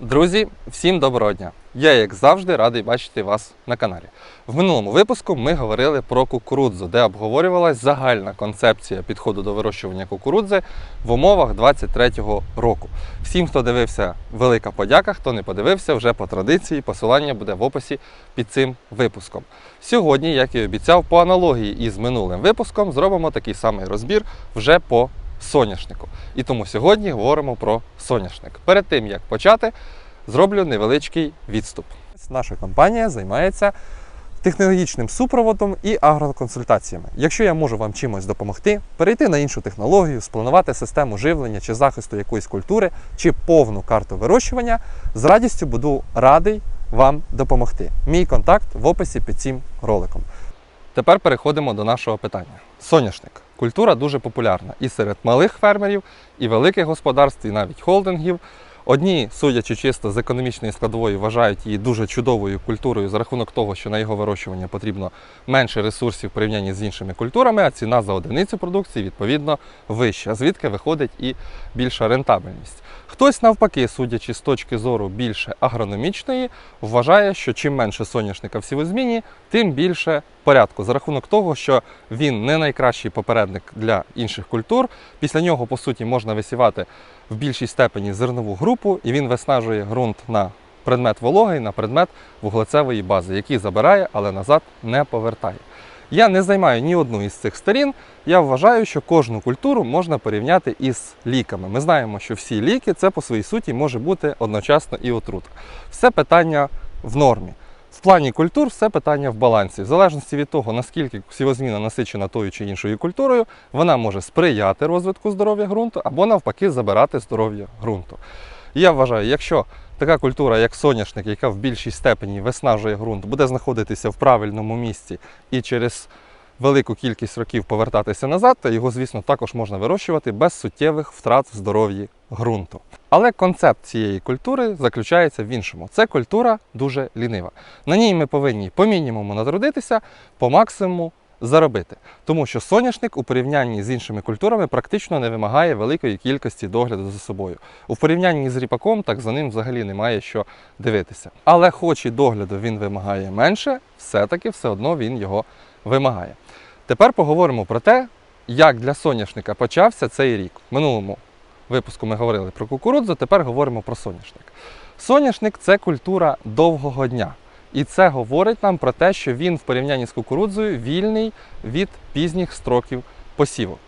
Друзі, всім доброго дня! Я, як завжди, радий бачити вас на каналі. В минулому випуску ми говорили про кукурудзу, де обговорювалась загальна концепція підходу до вирощування кукурудзи в умовах 23-го року. Всім, хто дивився, велика подяка, хто не подивився, вже по традиції посилання буде в описі під цим випуском. Сьогодні, як і обіцяв, по аналогії із минулим випуском зробимо такий самий розбір вже по соняшнику. І тому сьогодні говоримо про соняшник. Перед тим як почати, зроблю невеличкий відступ. Наша компанія займається технологічним супроводом і агроконсультаціями. Якщо я можу вам чимось допомогти, перейти на іншу технологію, спланувати систему живлення чи захисту якоїсь культури, чи повну карту вирощування, з радістю буду радий вам допомогти. Мій контакт в описі під цим роликом. Тепер переходимо до нашого питання. Соняшник. Культура дуже популярна і серед малих фермерів, і великих господарств, і навіть холдингів. Одні, судячи чисто з економічної складової, вважають її дуже чудовою культурою за рахунок того, що на його вирощування потрібно менше ресурсів в порівнянні з іншими культурами, а ціна за одиницю продукції відповідно вища, звідки виходить і більша рентабельність. Хтось навпаки, судячи з точки зору більше агрономічної, вважає, що чим менше соняшника в сівозміні, тим більше порядку за рахунок того, що він не найкращий попередник для інших культур. Після нього, по суті, можна висівати в більшій степені зернову групу, і він виснажує ґрунт на предмет вологи, на предмет вуглецевої бази, який забирає, але назад не повертає. Я не займаю ні одну із цих сторін. Я вважаю, що кожну культуру можна порівняти із ліками. Ми знаємо, що всі ліки це по своїй суті може бути одночасно і отрута. Все питання в нормі. В плані культур все питання в балансі. В залежності від того, наскільки сівозміна насичена тою чи іншою культурою, вона може сприяти розвитку здоров'я ґрунту або навпаки забирати здоров'я ґрунту. Я вважаю, якщо така культура, як соняшник, яка в більшій степені виснажує ґрунт, буде знаходитися в правильному місці і через велику кількість років повертатися назад, то його, звісно, також можна вирощувати без суттєвих втрат в здоров'ї ґрунту. Але концепт цієї культури заключається в іншому. Це культура дуже лінива. На ній ми повинні по мінімуму натрудитися, по максимуму заробити. Тому що соняшник у порівнянні з іншими культурами практично не вимагає великої кількості догляду за собою. У порівнянні з ріпаком, так за ним взагалі немає що дивитися. Але хоч і догляду він вимагає менше, все-таки все одно він його вимагає. Тепер поговоримо про те, як для соняшника почався цей рік. В минулому випуску ми говорили про кукурудзу, тепер говоримо про соняшник. Соняшник це культура довгого дня. І це говорить нам про те, що він в порівнянні з кукурудзою вільний від пізніх строків посіву.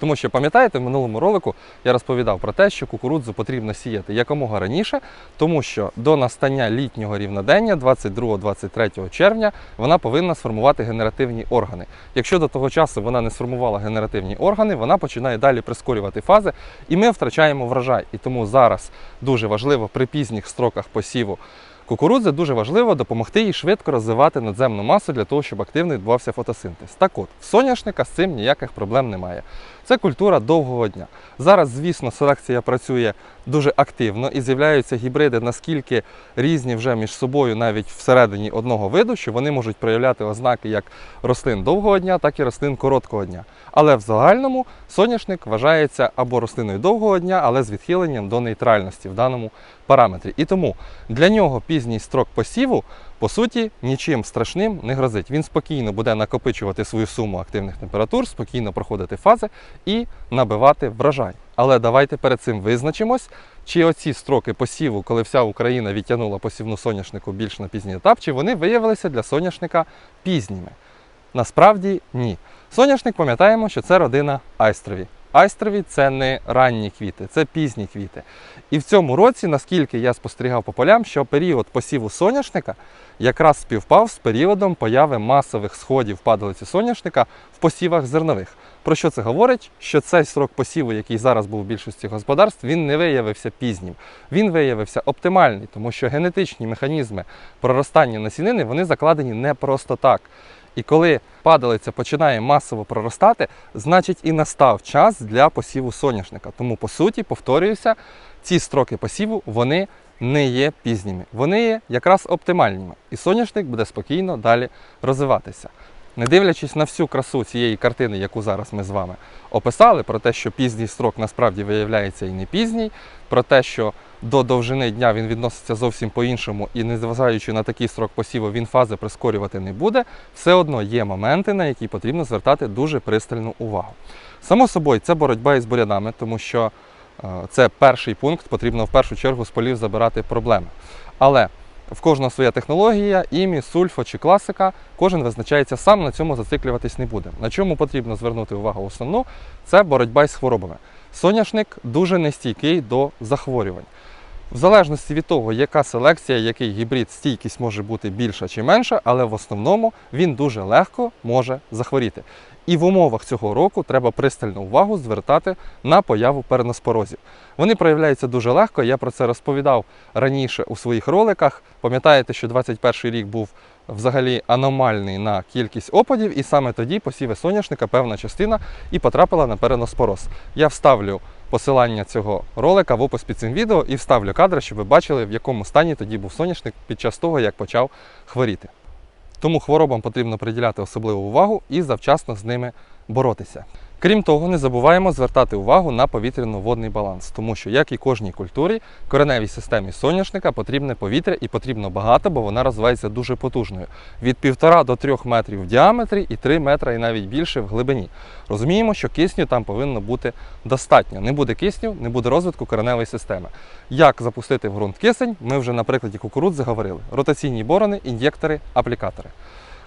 Тому що, пам'ятаєте, в минулому ролику я розповідав про те, що кукурудзу потрібно сіяти якомога раніше, тому що до настання літнього рівнодення, 22-23 червня, вона повинна сформувати генеративні органи. Якщо до того часу вона не сформувала генеративні органи, вона починає далі прискорювати фази, і ми втрачаємо врожай. І тому зараз дуже важливо при пізніх строках посіву кукурудзи дуже важливо допомогти їй швидко розвивати надземну масу для того, щоб активно відбувався фотосинтез. Так от, в соняшника з цим ніяких проблем немає. Це культура довгого дня. Зараз, звісно, селекція працює дуже активно і з'являються гібриди наскільки різні вже між собою, навіть всередині одного виду, що вони можуть проявляти ознаки як рослин довгого дня, так і рослин короткого дня. Але в загальному соняшник вважається або рослиною довгого дня, але з відхиленням до нейтральності в даному параметрі. І тому для нього пізній строк посіву, по суті, нічим страшним не грозить. Він спокійно буде накопичувати свою суму активних температур, спокійно проходити фази і набивати врожай. Але давайте перед цим визначимось, чи оці строки посіву, коли вся Україна відтягнула посівну соняшнику більш на пізній етап, чи вони виявилися для соняшника пізніми. Насправді ні. Соняшник пам'ятаємо, що це родина айстрові. Айстрові це не ранні квіти, це пізні квіти. І в цьому році, наскільки я спостерігав по полям, що період посіву соняшника якраз співпав з періодом появи масових сходів падалиці соняшника в посівах зернових. Про що це говорить? Що цей срок посіву, який зараз був у більшості господарств, він не виявився пізнім. Він виявився оптимальний, тому що генетичні механізми проростання насінини вони закладені не просто так. І коли падалиця починає масово проростати, значить і настав час для посіву соняшника. Тому, по суті, повторююся, ці строки посіву вони не є пізніми, вони є якраз оптимальними. І соняшник буде спокійно далі розвиватися. Не дивлячись на всю красу цієї картини, яку зараз ми з вами описали, про те, що пізній строк насправді виявляється і не пізній, про те, що до довжини дня він відноситься зовсім по-іншому, і незважаючи на такий строк посіву, він фази прискорювати не буде, все одно є моменти, на які потрібно звертати дуже пристальну увагу. Само собою, це боротьба із бурянами, тому що е, це перший пункт, потрібно в першу чергу з полів забирати проблеми. Але в кожного своя технологія, імі, сульфо чи класика, кожен визначається сам, на цьому зациклюватись не буде. На чому потрібно звернути увагу основну, це боротьба із хворобами. Соняшник дуже нестійкий до захворювань. В залежності від того, яка селекція, який гібрид, стійкість може бути більша чи менша, але в основному він дуже легко може захворіти. І в умовах цього року треба пристальну увагу звертати на появу переноспорозів. Вони проявляються дуже легко. Я про це розповідав раніше у своїх роликах. Пам'ятаєте, що 21 рік був взагалі аномальний на кількість опадів, і саме тоді посіви соняшника певна частина і потрапила на переноспороз. Я вставлю посилання цього ролика в опис під цим відео і вставлю кадри, щоб ви бачили, в якому стані тоді був соняшник під час того, як почав хворіти. Тому хворобам потрібно приділяти особливу увагу і завчасно з ними боротися. Крім того, не забуваємо звертати увагу на повітряно-водний баланс, тому що, як і кожній культурі, кореневій системі соняшника потрібне повітря і потрібно багато, бо вона розвивається дуже потужною. Від 1,5 до 3 метрів в діаметрі і 3 метри і навіть більше в глибині. Розуміємо, що кисню там повинно бути достатньо. Не буде кисню, не буде розвитку кореневої системи. Як запустити в ґрунт кисень, ми вже на прикладі кукурудзи говорили: ротаційні борони, ін'єктори, аплікатори.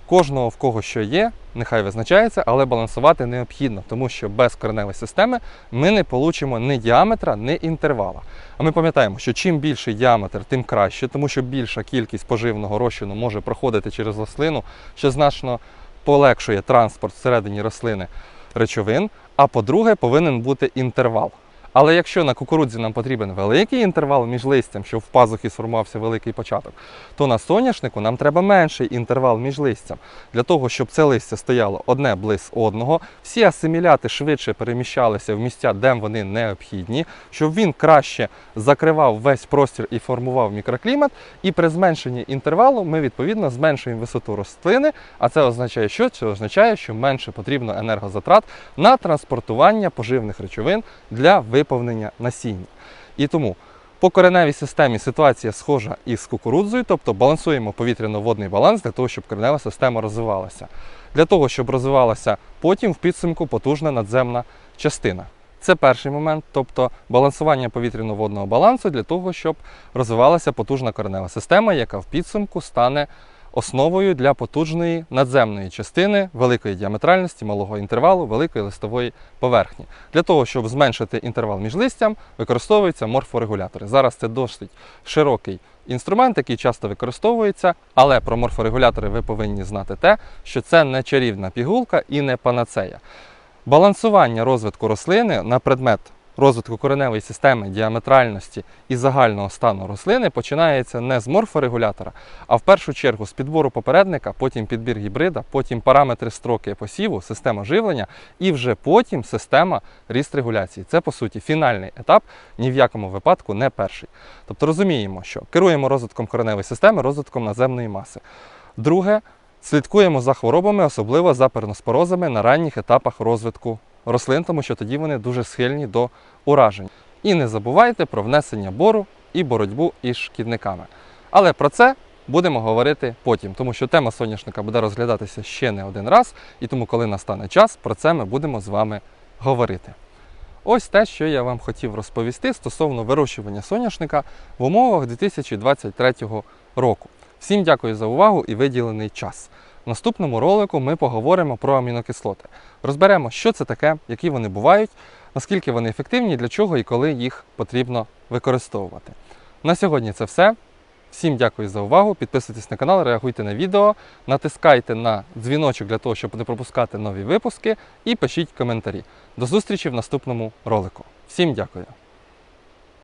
Кожного в кого що є, нехай визначається, але балансувати необхідно, тому що без кореневої системи ми не получимо ні діаметра, ні інтервала. А ми пам'ятаємо, що чим більший діаметр, тим краще, тому що більша кількість поживного розчину може проходити через рослину, що значно полегшує транспорт всередині рослини речовин. А по-друге, повинен бути інтервал. Але якщо на кукурудзі нам потрібен великий інтервал між листям, щоб в пазухі сформувався великий початок, то на соняшнику нам треба менший інтервал між листям. Для того, щоб це листя стояло одне близь одного, всі асиміляти швидше переміщалися в місця, де вони необхідні, щоб він краще закривав весь простір і формував мікроклімат. І при зменшенні інтервалу ми відповідно зменшуємо висоту рослини. А це означає, що це означає, що менше потрібно енергозатрат на транспортування поживних речовин для виповнення насіння. І тому по кореневій системі ситуація схожа із кукурудзою, тобто балансуємо повітряно-водний баланс для того, щоб коренева система розвивалася. Для того, щоб розвивалася потім в підсумку потужна надземна частина. Це перший момент, тобто балансування повітряно-водного балансу для того, щоб розвивалася потужна коренева система, яка в підсумку стане основою для потужної надземної частини великої діаметральності, малого інтервалу, великої листової поверхні. Для того, щоб зменшити інтервал між листям, використовуються морфорегулятори. Зараз це досить широкий інструмент, який часто використовується, але про морфорегулятори ви повинні знати те, що це не чарівна пігулка і не панацея. Балансування розвитку рослини на предмет розвитку кореневої системи, діаметральності і загального стану рослини починається не з морфорегулятора, а в першу чергу з підбору попередника, потім підбір гібрида, потім параметри строки посіву, система живлення і вже потім система ріст регуляції. Це по суті фінальний етап, ні в якому випадку не перший. Тобто розуміємо, що керуємо розвитком кореневої системи, розвитком наземної маси. Друге, слідкуємо за хворобами, особливо за перноспорозами на ранніх етапах розвитку рослин, тому що тоді вони дуже схильні до уражень. І не забувайте про внесення бору і боротьбу із шкідниками. Але про це будемо говорити потім, тому що тема соняшника буде розглядатися ще не один раз, і тому, коли настане час, про це ми будемо з вами говорити. Ось те, що я вам хотів розповісти стосовно вирощування соняшника в умовах 2023 року. Всім дякую за увагу і виділений час. В наступному ролику ми поговоримо про амінокислоти. Розберемо, що це таке, які вони бувають, наскільки вони ефективні, для чого і коли їх потрібно використовувати. На сьогодні це все. Всім дякую за увагу. Підписуйтесь на канал, реагуйте на відео, натискайте на дзвіночок для того, щоб не пропускати нові випуски, і пишіть коментарі. До зустрічі в наступному ролику. Всім дякую!